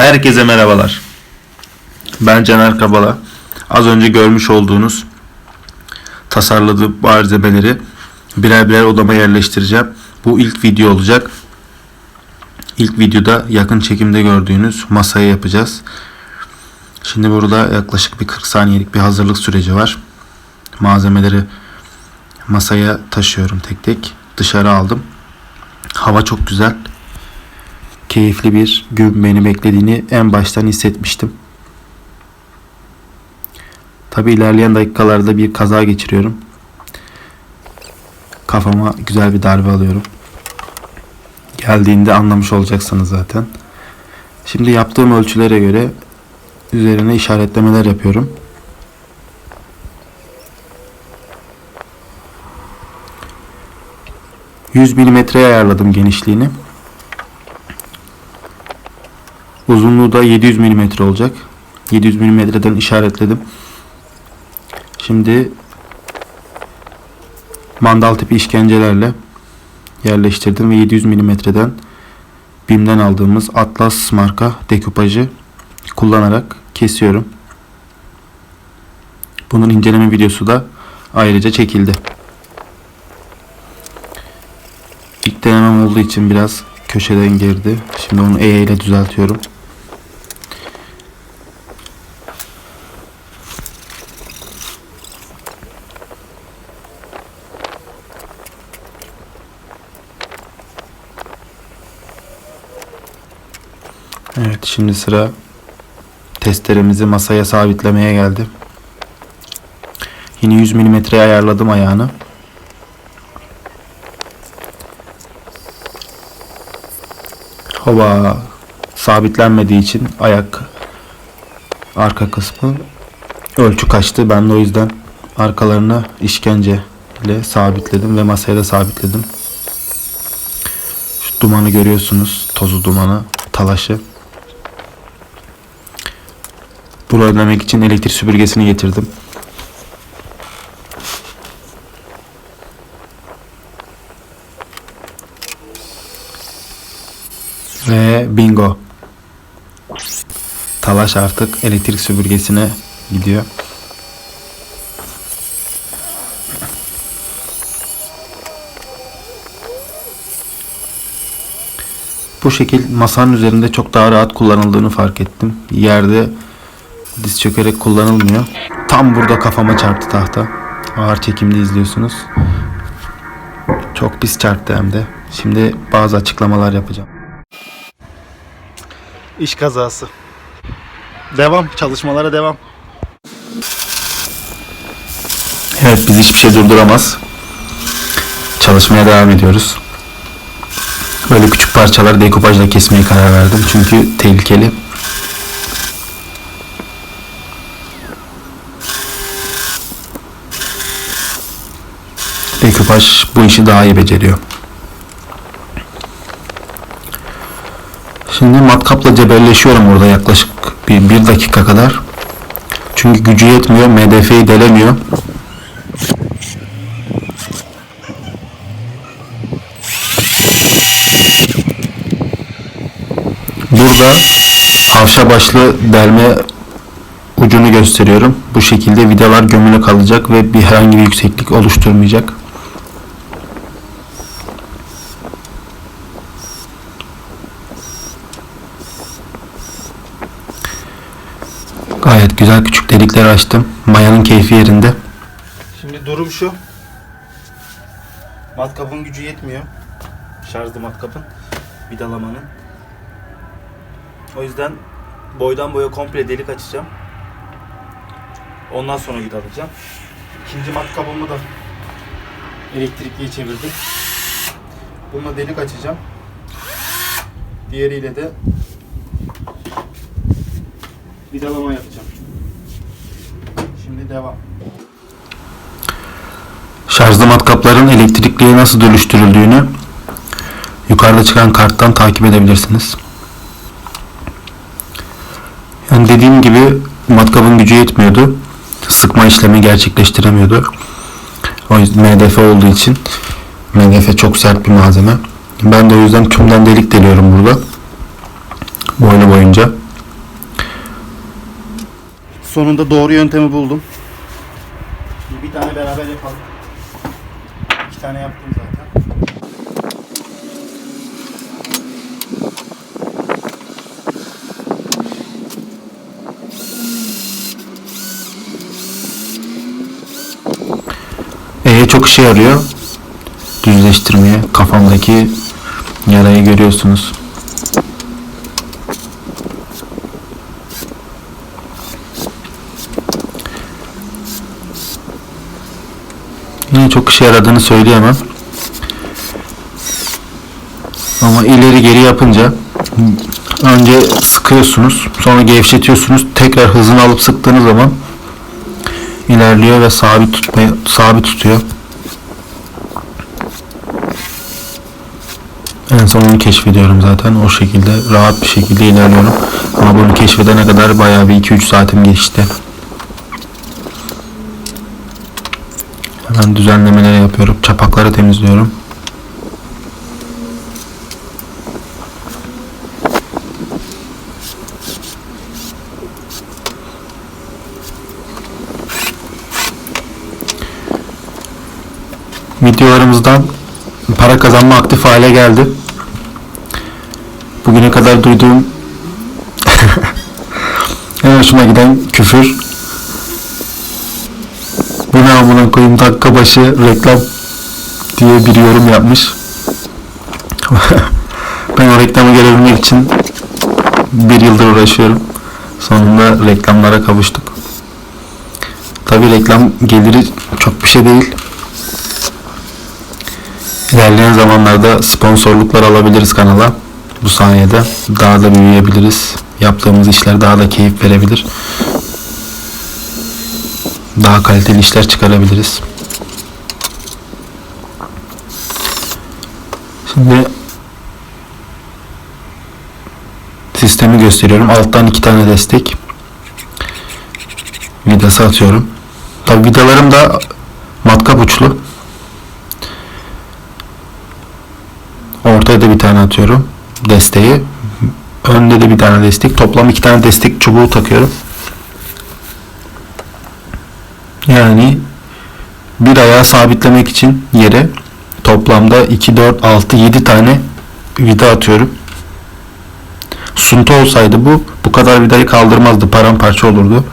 Herkese merhabalar. Ben Caner Kabala. Az önce görmüş olduğunuz tasarladığım malzemeleri birer birer odama yerleştireceğim. Bu ilk video olacak. İlk videoda yakın çekimde gördüğünüz masayı yapacağız. Şimdi burada yaklaşık bir 40 saniyelik bir hazırlık süreci var. Malzemeleri masaya taşıyorum tek tek. Dışarı aldım. Hava çok güzel keyifli bir gün beni beklediğini en baştan hissetmiştim. Tabi ilerleyen dakikalarda bir kaza geçiriyorum. Kafama güzel bir darbe alıyorum. Geldiğinde anlamış olacaksınız zaten. Şimdi yaptığım ölçülere göre üzerine işaretlemeler yapıyorum. ...100 milimetreye ayarladım genişliğini. Uzunluğu da 700 mm olacak. 700 mm'den işaretledim. Şimdi mandal tipi işkencelerle yerleştirdim ve 700 mm'den BİM'den aldığımız Atlas marka dekupajı kullanarak kesiyorum. Bunun inceleme videosu da ayrıca çekildi. İlk denemem olduğu için biraz köşeden girdi. Şimdi onu E ile düzeltiyorum. Evet şimdi sıra testeremizi masaya sabitlemeye geldi. Yine 100 milimetreye ayarladım ayağını. Hava sabitlenmediği için ayak arka kısmı ölçü kaçtı. Ben de o yüzden arkalarına işkence ile sabitledim ve masaya da sabitledim. Şu dumanı görüyorsunuz. Tozu dumanı, talaşı. Bunu önlemek için elektrik süpürgesini getirdim. Ve bingo. Talaş artık elektrik süpürgesine gidiyor. Bu şekil masanın üzerinde çok daha rahat kullanıldığını fark ettim. Yerde diz çökerek kullanılmıyor. Tam burada kafama çarptı tahta. Ağır çekimde izliyorsunuz. Çok pis çarptı hem de. Şimdi bazı açıklamalar yapacağım. İş kazası. Devam. Çalışmalara devam. Evet biz hiçbir şey durduramaz. Çalışmaya devam ediyoruz. Böyle küçük parçaları dekupajla kesmeye karar verdim. Çünkü tehlikeli. Dekupaj bu işi daha iyi beceriyor. Şimdi matkapla cebelleşiyorum orada yaklaşık bir, bir dakika kadar. Çünkü gücü yetmiyor. MDF'yi delemiyor. Burada havşa başlı delme ucunu gösteriyorum. Bu şekilde vidalar gömülü kalacak ve bir herhangi bir yükseklik oluşturmayacak. Güzel küçük delikler açtım. Mayanın keyfi yerinde. Şimdi durum şu. Matkapın gücü yetmiyor. Şarjlı matkapın vidalamanın. O yüzden boydan boya komple delik açacağım. Ondan sonra vidalayacağım. İkinci matkabımı da elektrikliye çevirdim. Bununla delik açacağım. Diğeriyle de vidalama yapacağım. Devam. Şarjlı matkapların elektrikliye nasıl dönüştürüldüğünü yukarıda çıkan karttan takip edebilirsiniz. Yani dediğim gibi matkabın gücü yetmiyordu. Sıkma işlemi gerçekleştiremiyordu. O yüzden MDF olduğu için MDF çok sert bir malzeme. Ben de o yüzden tümden delik deliyorum burada. Boylu boyunca. Sonunda doğru yöntemi buldum. Tane beraber yapalım. İki tane yaptım zaten. E çok işe yarıyor. Düzleştirmeye. Kafamdaki yarayı görüyorsunuz. Yine çok işe yaradığını söyleyemem. Ama ileri geri yapınca önce sıkıyorsunuz, sonra gevşetiyorsunuz, tekrar hızını alıp sıktığınız zaman ilerliyor ve sabit tutmaya sabit tutuyor. En son onu keşfediyorum zaten. O şekilde rahat bir şekilde ilerliyorum. Ama bunu keşfedene kadar bayağı bir 2-3 saatim geçti. Hemen düzenlemeleri yapıyorum. Çapakları temizliyorum. videolarımızdan para kazanma aktif hale geldi. Bugüne kadar duyduğum en hoşuma giden küfür bu ne amına koyayım dakika başı reklam diye bir yorum yapmış. ben o reklamı gelebilmek için bir yıldır uğraşıyorum. Sonunda reklamlara kavuştuk. Tabi reklam geliri çok bir şey değil. İlerleyen zamanlarda sponsorluklar alabiliriz kanala. Bu sayede daha da büyüyebiliriz. Yaptığımız işler daha da keyif verebilir. Daha kaliteli işler çıkarabiliriz. Şimdi sistemi gösteriyorum. Alttan iki tane destek. Vidası atıyorum. Tabi vidalarım da matkap uçlu. Ortaya da bir tane atıyorum. Desteği. Önde de bir tane destek. Toplam iki tane destek çubuğu takıyorum. Yani bir ayağı sabitlemek için yere toplamda 2, 4, 6, 7 tane vida atıyorum. Sunta olsaydı bu bu kadar vidayı kaldırmazdı. Paramparça olurdu.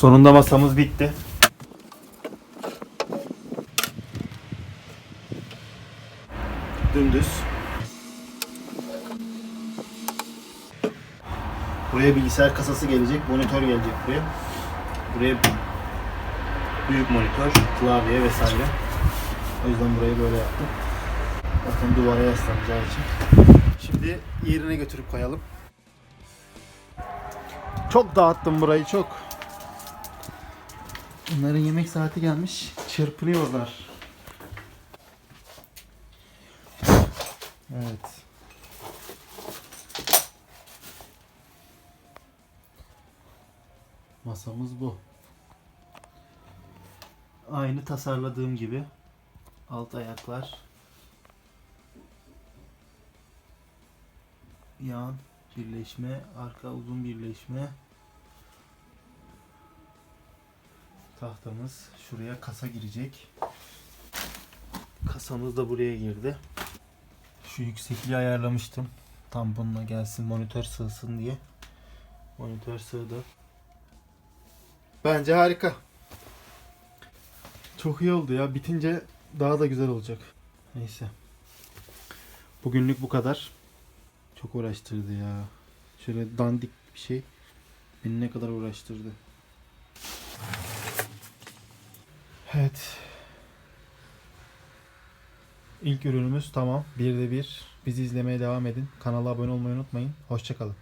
Sonunda masamız bitti. Dümdüz. Buraya bilgisayar kasası gelecek, monitör gelecek buraya. Buraya büyük monitör, klavye vesaire. O yüzden burayı böyle yaptım. Zaten duvara yaslanacağı için. Şimdi yerine götürüp koyalım. Çok dağıttım burayı çok. Bunların yemek saati gelmiş. Çırpınıyorlar. Evet. Masamız bu. Aynı tasarladığım gibi. Alt ayaklar. Yan birleşme, arka uzun birleşme. Tahtamız şuraya kasa girecek. Kasamız da buraya girdi. Şu yüksekliği ayarlamıştım. Tam bununla gelsin monitör sığsın diye. Monitör sığdı. Bence harika. Çok iyi oldu ya. Bitince daha da güzel olacak. Neyse. Bugünlük bu kadar. Çok uğraştırdı ya. Şöyle dandik bir şey. Beni ne kadar uğraştırdı. Evet. İlk ürünümüz tamam. Bir de bir. Bizi izlemeye devam edin. Kanala abone olmayı unutmayın. Hoşçakalın.